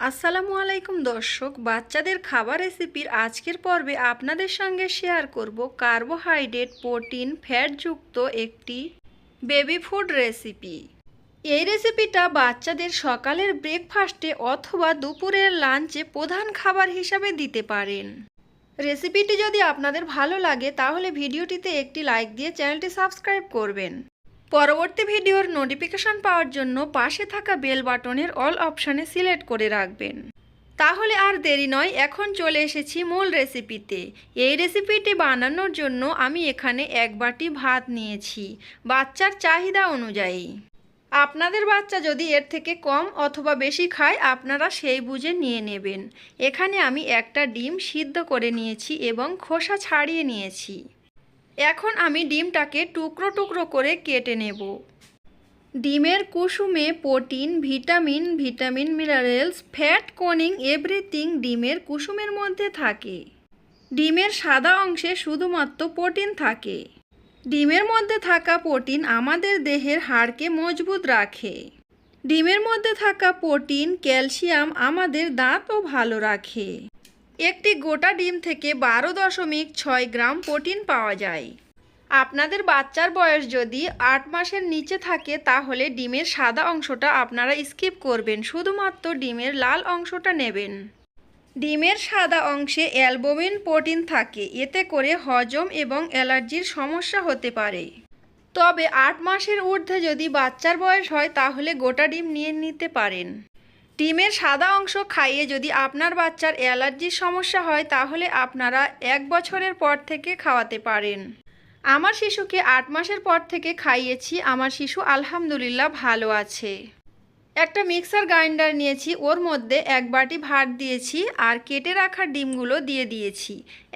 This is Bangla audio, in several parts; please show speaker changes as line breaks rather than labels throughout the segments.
আসসালামু আলাইকুম দর্শক, বাচ্চাদের খাবার রেসিপির আজকের পর্বে আপনাদের সঙ্গে শেয়ার করব কার্বোহাইড্রেট প্রোটিন ফ্যাটযুক্ত একটি বেবি ফুড রেসিপি। এই রেসিপিটা বাচ্চাদের সকালের ব্রেকফাস্টে অথবা দুপুরের লাঞ্চে প্রধান খাবার হিসাবে দিতে পারেন। রেসিপিটি যদি আপনাদের ভালো লাগে, তাহলে ভিডিওটিতে একটি লাইক দিয়ে চ্যানেলটি সাবস্ক্রাইব করবেন। পরবর্তী ভিডিওর নোটিফিকেশন পাওয়ার জন্য পাশে থাকা বেল বাটনের অল অপশানে সিলেক্ট করে রাখবেন। তাহলে আর দেরি নয়, এখন চলে এসেছি মূল রেসিপিতে এই রেসিপিটি বানানোর জন্য আমি এখানে এক বাটি ভাত নিয়েছি, বাচ্চার চাহিদা অনুযায়ী। আপনাদের বাচ্চা যদি এর থেকে কম অথবা বেশি খায়, আপনারা সেই বুঝে নিয়ে নেবেন। এখানে আমি একটা ডিম সিদ্ধ করে নিয়েছি এবং খোসা ছাড়িয়ে নিয়েছি। এখন আমি ডিমটাকে টুকরো টুকরো করে কেটে নেব। ডিমের কুসুমে protein, vitamin vitamin, minerals, fat, Corning, everything ডিমের কুসুমের মধ্যে থাকে। ডিমের সাদা অংশে শুধুমাত্র প্রোটিন থাকে। ডিমের মধ্যে থাকা প্রোটিন আমাদের দেহের হাড়কে মজবুত রাখে। ডিমের মধ্যে থাকা প্রোটিন, ক্যালসিয়াম আমাদের দাঁতও ভালো রাখে। একটি গোটা ডিম থেকে বারো দশমিক ছয় গ্রাম প্রোটিন পাওয়া যায়। আপনাদের বাচ্চার বয়স যদি আট মাসের নিচে থাকে, তাহলে ডিমের সাদা অংশটা আপনারা স্কিপ করবেন, শুধুমাত্র ডিমের লাল অংশটা নেবেন। ডিমের সাদা অংশে অ্যালবোমিন প্রোটিন থাকে, এতে করে হজম এবং অ্যালার্জির সমস্যা হতে পারে। তবে আট মাসের ঊর্ধ্বে যদি বাচ্চার বয়স হয়, তাহলে গোটা ডিম নিয়ে নিতে পারেন। ডিমের সাদা অংশ খাইয়ে যদি আপনার বাচ্চার অ্যালার্জির সমস্যা হয়, তাহলে আপনারা এক বছরের পর থেকে খাওয়াতে পারেন। আমার শিশুকে আট মাসের পর থেকে খাইয়েছি। আমার শিশু আলহামদুলিল্লাহ ভালো আছে। একটা মিক্সার গ্রাইন্ডার নিয়েছি। ওর মধ্যে এক বাটি ভাত দিয়েছি আর কেটে রাখা ডিমগুলো দিয়ে দিয়েছি।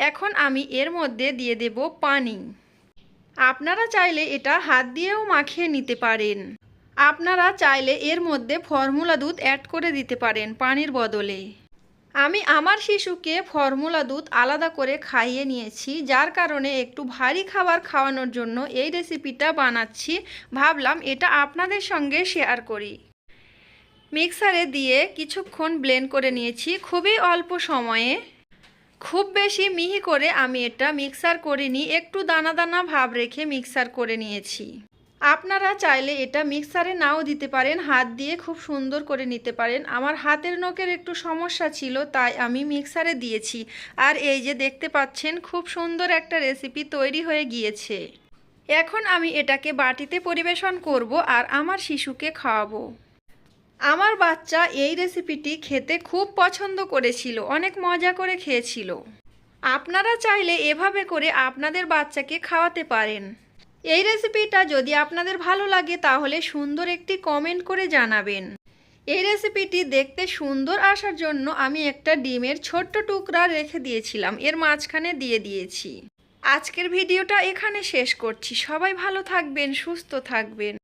এখন আমি এর মধ্যে দিয়ে দেব পানি। আপনারা চাইলে এটা হাত দিয়েও মাখিয়ে নিতে পারেন। আপনারা চাইলে এর মধ্যে ফর্মুলা দুধ অ্যাড করে দিতে পারেন পানির বদলে। আমি আমার শিশুকে ফর্মুলা দুধ আলাদা করে খাইয়ে নিয়েছি, যার কারণে একটু ভারী খাবার খাওয়ানোর জন্য এই রেসিপিটা বানাচ্ছি। ভাবলাম এটা আপনাদের সঙ্গে শেয়ার করি। মিক্সারে দিয়ে কিছুক্ষণ ব্লেন্ড করে নিয়েছি খুবই অল্প সময়ে। খুব বেশি মিহি করে আমি এটা মিক্সার করিনি, একটু দানা দানা ভাব রেখে মিক্সার করে নিয়েছি। আপনারা চাইলে এটা মিক্সারে নাও দিতে পারেন, হাত দিয়ে খুব সুন্দর করে নিতে পারেন। আমার হাতের নখের একটু সমস্যা ছিল, তাই আমি মিক্সারে দিয়েছি। আর এই যে দেখতে পাচ্ছেন, খুব সুন্দর একটা রেসিপি তৈরি হয়ে গিয়েছে। এখন আমি এটাকে বাটিতে পরিবেশন করব আর আমার শিশুকে খাওয়াবো। আমার বাচ্চা এই রেসিপিটি খেতে খুব পছন্দ করেছিল, অনেক মজা করে খেয়েছিল। আপনারা চাইলে এভাবে করে আপনাদের বাচ্চাকে খাওয়াতে পারেন। এই রেসিপিটা যদি আপনাদের ভালো লাগে, তাহলে সুন্দর একটি কমেন্ট করে জানাবেন। এই রেসিপিটি দেখতে সুন্দর আসার জন্য আমি একটা ডিমের ছোট্ট টুকরা রেখে দিয়েছিলাম, এর মাঝখানে দিয়ে দিয়েছি। আজকের ভিডিওটা এখানে শেষ করছি। সবাই ভালো থাকবেন, সুস্থ থাকবেন।